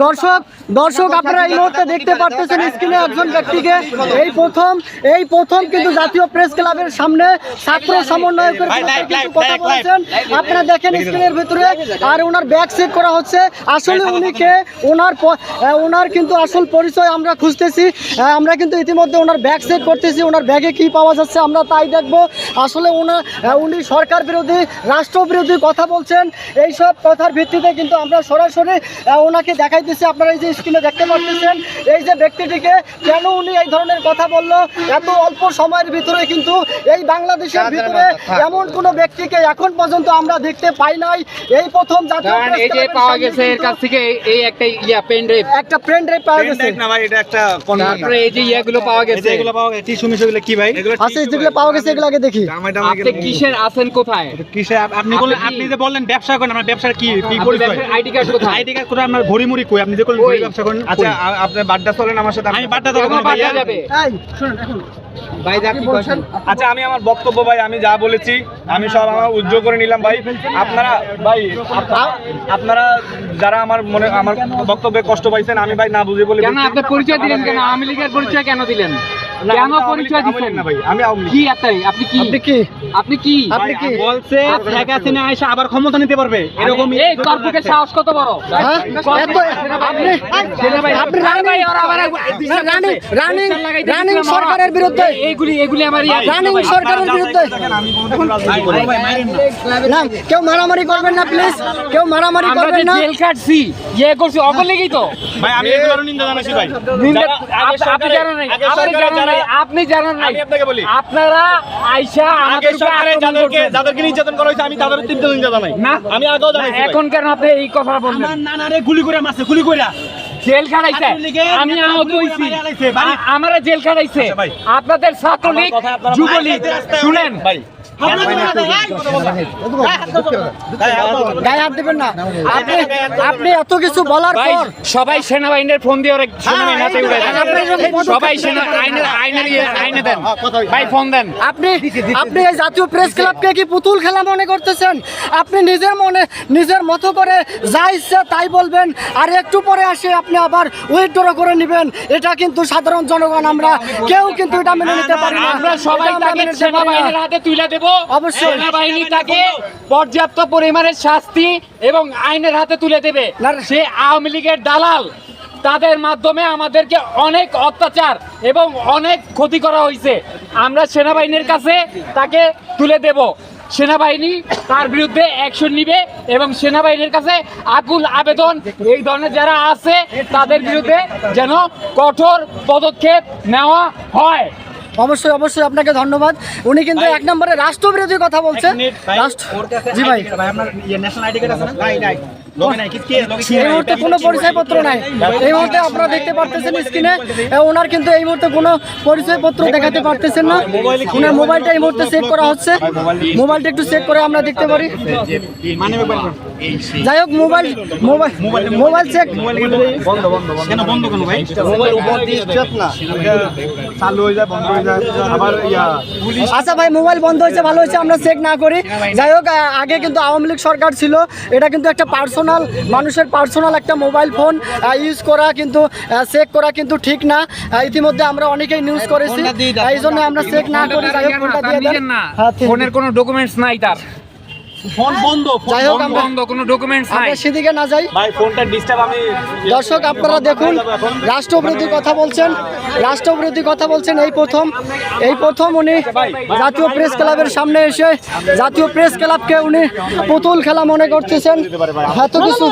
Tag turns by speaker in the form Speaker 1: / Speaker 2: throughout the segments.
Speaker 1: দর্শক দর্শক আপনারা এই মুহূর্তে দেখতে পারতেছেন স্ক্রিনে একজন ব্যক্তিকে। এই প্রথম এই প্রথম কিন্তু জাতীয় প্রেস ক্লাবের সামনে ছাত্র সমন্বয়কের কথা বলেছেন। আপনারা দেখেন স্ক্রিনের ভিতরে আর ওনার ব্যাগ চেক করা হচ্ছে। আসলে উনি কে? ওনার ওনার কিন্তু আসল পরিচয় আমরা খুঁজতেছি। আমরা কিন্তু ইতিমধ্যে ওনার ব্যাগ চেক করতেছি ওনার ব্যাগে কি পাওয়া যাচ্ছে আমরা তাই দেখব। আসলে ওনার উনি সরকার বিরোধী রাষ্ট্র বিরোধী কথা বলছেন। এই সব কথার ভিত্তিতে কিন্তু আমরা সরাসরি ওনাকে ওনাকে দেখাইতেছি আপনারা এই যে স্ক্রিনে দেখতে পাচ্ছেন এই যে ব্যক্তিটিকে কেন উনি এই ধরনের কথা বলল এত অল্প সময়ের ভিতরে কিন্তু এই বাংলাদেশের ভিতরে এমন কোনো ব্যক্তিকে এখন পর্যন্ত আমরা দেখতে পাই নাই। এই প্রথম জাতীয়
Speaker 2: এই যে পাওয়া গেছে এর কাছ থেকে এই- এই একটা ইয়া পেন ড্রাইভ
Speaker 1: একটা ফ্রেন্ড রেপ পাওয়া গেছে।
Speaker 3: না ভাই এটা একটা
Speaker 2: তারপরে এই যে ইয়াগুলো পাওয়া গেছে।
Speaker 3: এগুলো পাওয়া গেছে টিস্যু মিশু কি ভাই? এগুলো
Speaker 1: যেগুলো পাওয়া গেছে এগুলো আগে দেখি।
Speaker 2: আপনি কিসের আছেন কোথায়?
Speaker 3: কিসে আপনি বললেন
Speaker 2: আপনি-
Speaker 3: আপনি যে বললেন ব্যবসা করেন আমার ব্যবসার কি কি পরিচয়?
Speaker 2: আইডি কার্ড কোথায়?
Speaker 3: আইডি কার্ড আমার কই? আপনি যে
Speaker 2: কই?
Speaker 3: ব্যবসা করেন আচ্ছা আপনি বাড্ডা চলেন আমার সাথে আমি বাড্ডা
Speaker 2: যাবে।
Speaker 1: এই শুনুন এখন।
Speaker 2: ভাই যা কি বলছেন?
Speaker 3: আচ্ছা আমি আমার বক্তব্য ভাই আমি যা বলেছি আমি সব আমার উজ্জ্বল করে নিলাম ভাই। আপনারা ভাই আপনারা যারা আমার মনে আমার বক্তব্যে কষ্ট পাইছেন আমি ভাই না বুঝে বলে
Speaker 2: কেন আপনি পরিচয় দিলেন কেন? আওয়ামী লীগের পরিচয় কেন দিলেন? কেন
Speaker 3: আমি তো আওয়ামী লীগ-
Speaker 2: পরিচয় দিচ্ছেন
Speaker 3: আমি
Speaker 2: কি আপনি আপনি কি?
Speaker 1: আপনি কি?
Speaker 2: আপনি কি?
Speaker 1: আপনি কি?
Speaker 3: বলছে শেখ হাসিনা এসে আবার ক্ষমতা নিতে পারবে? এরকম
Speaker 2: এই কর্পোরেটের সাহস কত বড়?
Speaker 1: হ্যাঁ? আপনি আপনি রানিং রানিং রানিং রানিং সরকারের বিরুদ্ধে।
Speaker 2: এইগুলি এগুলি আমার
Speaker 1: রানিং সরকারের বিরুদ্ধে। না। কেউ মারামারি করবেন না প্লিজ কেউ মারামারি করবেন না।
Speaker 2: জেল কাটছি ইয়ে করছি অকল লেগেই তো
Speaker 3: ভাই আমি এগুলোর নিন্দা জানাচ্ছি ভাই।
Speaker 2: নিন্দা-
Speaker 3: যারা আগে
Speaker 2: আপ- আপনি জানেন নাই। আপনি জানেন নাই আপনি জানেন নাই।
Speaker 3: আমি আপনাকে বলি।
Speaker 2: আপনারা
Speaker 3: আগে
Speaker 2: আমাদের
Speaker 3: সরকারে যাদেরকে যাদেরকে নির্যাতন করা হয়েছে আমি তাদের তিনটা দিন জানা নাই
Speaker 2: না
Speaker 3: আমি আগেও জানাই
Speaker 2: এখন কেন আপনি এই কথা বলছেন
Speaker 3: নানারে গুলি করে মারছে গুলি কইরা
Speaker 2: জেল খাটাইছে আমি আহত হইছি আমারে জেল খাটাইছে
Speaker 3: আচ্ছা,
Speaker 2: আপনাদের ছাত্রলীগ
Speaker 3: আমার
Speaker 2: যুবলীগ শুনেন।
Speaker 3: ভাই।
Speaker 1: গায়ে হাত দিবেন না আপনি আপনি এত কিছু বলার পর
Speaker 2: সবাই সেনাবাহিনীর ফোন দিয়ে ওরে সেনাবাহিনী সবাই সেনা আইনের আইনের ইয়ে- আইনে দেন ভাই ফোন দেন
Speaker 1: আপনি আপনি এই জাতীয় প্রেস ক্লাবকে কি পুতুল খেলা মনে করতেছেন আপনি নিজের মনে নিজের মতো করে যা ইচ্ছা তাই বলবেন আর একটু পরে আসে আপনি আবার উইথড্র করে নেবেন এটা কিন্তু সাধারণ জনগণ আমরা কেউ কিন্তু এটা মেনে নিতে পারি না
Speaker 2: আমরা সবাই তাকে
Speaker 1: মেনে।
Speaker 2: সেনাবাহিনীর হাতে তুলে দেব
Speaker 1: অবশ্যই।
Speaker 2: সেনাবাহিনী তাকে পর্যাপ্ত পরিমাণের শাস্তি এবং আইনের হাতে তুলে দেবে। সে আওয়ামী লীগের দালাল। তাদের মাধ্যমে আমাদেরকে অনেক অত্যাচার এবং অনেক ক্ষতি করা হয়েছে। আমরা সেনাবাহিনীর কাছে তাকে তুলে দেব। সেনাবাহিনী তার বিরুদ্ধে অ্যাকশন নিবে এবং সেনাবাহিনীর কাছে আকুল আবেদন। এই ধরনের যারা আছে তাদের বিরুদ্ধে যেন কঠোর পদক্ষেপ নেওয়া হয়।
Speaker 1: অবশ্যই অবশ্যই আপনাকে ধন্যবাদ। উনি কিন্তু এক নম্বরে রাষ্ট্রবিরোধী কথা বলছে। রাষ্ট্র জি ভাই। এই মুহূর্তে কোনো পরিচয়পত্র নাই। এই মুহূর্তে আপনারা দেখতে পারতেছেন স্ক্রিনে ওনার কিন্তু এই মুহূর্তে কোনো পরিচয়পত্র দেখাতে পারতেছেন না। ওনার মোবাইলটা এই মুহূর্তে চেক করা হচ্ছে। মোবাইলটা একটু চেক করে আমরা দেখতে পারি। যাই হোক মোবাইল মোবাইল মোবাইল চেক
Speaker 3: কেন বন্ধ কেন ভাই? চালু যায় বন্ধ হয়ে যায়। আবার ইয়া
Speaker 1: আচ্ছা ভাই মোবাইল বন্ধ হয়েছে ভালো হয়েছে আমরা চেক না করি। যাই হোক আগে কিন্তু আওয়ামী লীগ সরকার ছিল। এটা কিন্তু একটা পার্সোনাল মানুষের পার্সোনাল একটা মোবাইল ফোন ইউজ করা কিন্তু চেক করা কিন্তু ঠিক না। ইতিমধ্যে আমরা অনেকেই নিউজ করেছি। এই জন্য আমরা চেক না করি যাই হোক ফোনটা দিয়ে দেন। হ্যাঁ,
Speaker 2: ফোনের কোনো ডকুমেন্টস নাই তার।
Speaker 3: ফোন বন্ধ
Speaker 1: যাই হোক আমরা
Speaker 2: বন্ধ কোনো ডকুমেন্টস নাই।
Speaker 1: আমরা সেদিকে না যাই।
Speaker 3: ভাই ফোনটা ডিস্টার্ব আমি
Speaker 1: দর্শক আপনারা দেখুন রাষ্ট্রবিরোধী কথা বলছেন রাষ্ট্রবিরোধী কথা বলছেন এই প্রথম। এই প্রথম উনি জাতীয় প্রেস ক্লাবের সামনে এসে জাতীয় প্রেস ক্লাবকে উনি পুতুল খেলা মনে করতেছেন। এত কিছু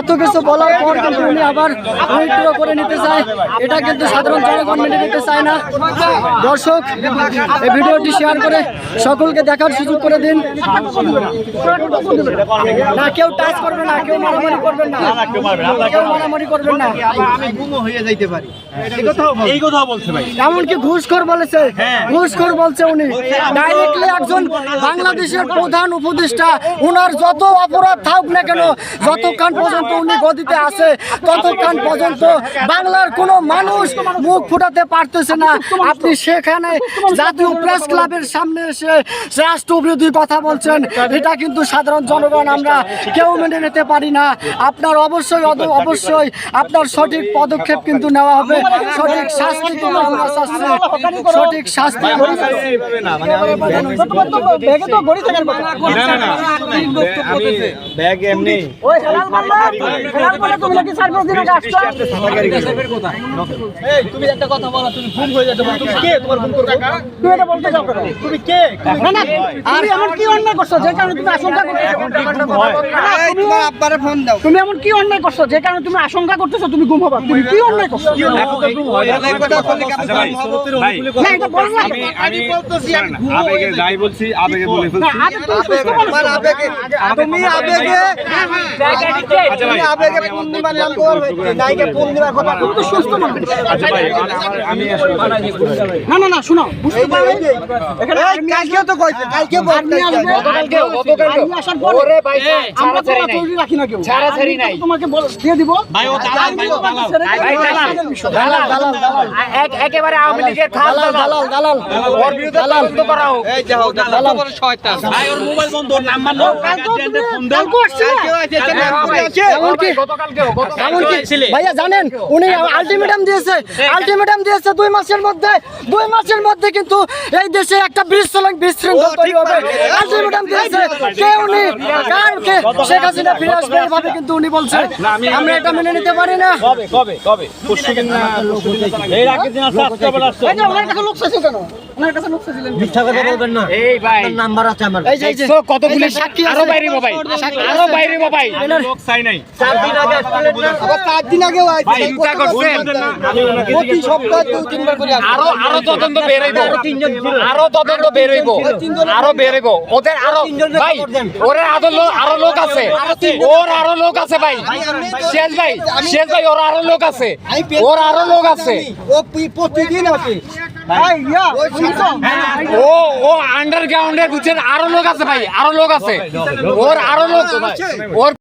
Speaker 1: এত কিছু বলার পর কিন্তু উনি আবার উইথড্র করে নিতে চায়। এটা কিন্তু সাধারণ জনগণ মেনে নিতে চায় না। দর্শক এই ভিডিওটি শেয়ার করে সকলকে দেখার সুযোগ করে দিন। না কেউ টাচ করবে না কেউ মারামারি করবেন না। কেউ মারামারি করবেন না।
Speaker 3: এই কথাও বলছে। ভাই।
Speaker 1: এমনকি ঘুষখোর বলেছে। ঘুষখোর বলছে উনি। ডাইরেক্টলি একজন বাংলাদেশের প্রধান উপদেষ্টা উনার যত অপরাধ থাকুক না কেন যতক্ষণ পর্যন্ত উনি গদিতে আছে ততক্ষণ পর্যন্ত বাংলার কোনো মানুষ মুখ ফুটাতে পারতেছে না। আপনি সেখানে জাতীয় প্রেস ক্লাবের সামনে এসে রাষ্ট্রবিরোধী কথা বলছেন। এটা কিন্তু সাধারণ জনগণ আমরা কেউ মেনে নিতে পারি না আপনার অবশ্যই অবশ্যই আপনার সঠিক পদক্ষেপ কিন্তু নেওয়া হবে সঠিক শাস্তি কিন্তু আমরা চাচ্ছি সঠিক শাস্তি
Speaker 3: এইভাবে না মানে আমি
Speaker 1: ব্যাগে তো গড়ি থাকার কথা।
Speaker 3: না না না আমি ব্যাগ এমনি
Speaker 1: ওই হেলাল মারলা, হেলাল মারলা তুমি নাকি চার পাঁচ দিন আগে আসছো? তুমি একটা কথা বলো তুমি ঘুম হয়ে যেতে পারো তুমি কে তোমার ঘুম করবে তুমি এটা বলতে যাও তুমি কে না না তুমি এমন কি অন্যায় করছ যে কারণে তুমি আশঙ্কা করতেছো?
Speaker 4: ফোন দাও।
Speaker 1: তুমি এমন কি অন্যায় করছ যে কারণে তুমি আশঙ্কা করতেছো? তুমি ঘুম হবা। তুমি কি অন্যায় করছ?
Speaker 3: ভাই ভাই
Speaker 1: না না শোনো বুঝতে পারো এখানে
Speaker 4: এই
Speaker 1: আর্মি
Speaker 4: কালকেও তো কইছে কালকে
Speaker 2: একেবারে আওয়ামী লীগের
Speaker 1: দালাল
Speaker 2: দালাল।
Speaker 1: দালাল
Speaker 2: ওর বিরুদ্ধে তদন্ত করা হোক।
Speaker 4: এই যাও দালাল বড় শয়তান।
Speaker 1: ভাইয়া জানেন উনি আলটিমেটাম দিয়েছে। আলটিমেটাম দিয়েছে দুই মাসের মধ্যে। দুই মাসের মধ্যে কিন্তু এই দেশে একটা বিশৃঙ্খল বিশৃঙ্খল তৈরি হবে। আলটিমেটাম দিয়েছে। কে উনি কার কে শেখ হাসিনা ফিরে আসবে এভাবে কিন্তু উনি বলছে আমরা এটা মেনে নিতে পারি না।
Speaker 3: কবে কবে কবে? পরশুদিন না এর আগের দিন আসছে আজকে আবার আসছে।
Speaker 1: এই যে ওনার কাছে লোক চাইছে কেন? ওনার কাছে লোক চাইছিলেন কেন?
Speaker 2: এই ভাই।
Speaker 1: এই যে এই যে
Speaker 2: কতগুলি
Speaker 1: সাক্ষী আরও।
Speaker 2: বাইরে মোবাইল। আরও বাইরে মোবাইল।
Speaker 3: লোক চাই নাই।
Speaker 4: আবার চার দিন আগেও আইছে
Speaker 2: ভাই চিন্তা করছেন
Speaker 3: আমি ওনাকে
Speaker 4: প্রতি সপ্তাহে দুই তিনবার করে
Speaker 2: আরও আরও তদন্ত বের হইব। আরও তদন্ত বের হইব। আরও বের হইব। ওদের আরও ভাই ওর আরও লোক আরও লোক আছে ওর আরও লোক আছে ভাই শেষ ভাই শেষ ভাই ওর আরও লোক আছে ওর আরও লোক আছে
Speaker 4: ও প্রতিদিন
Speaker 1: ইয়া শুনছো
Speaker 2: ও ও আন্ডারগ্রাউন্ডের বুঝছেন আরও লোক আছে ভাই আরও লোক আছে ওর আরও লোক ওর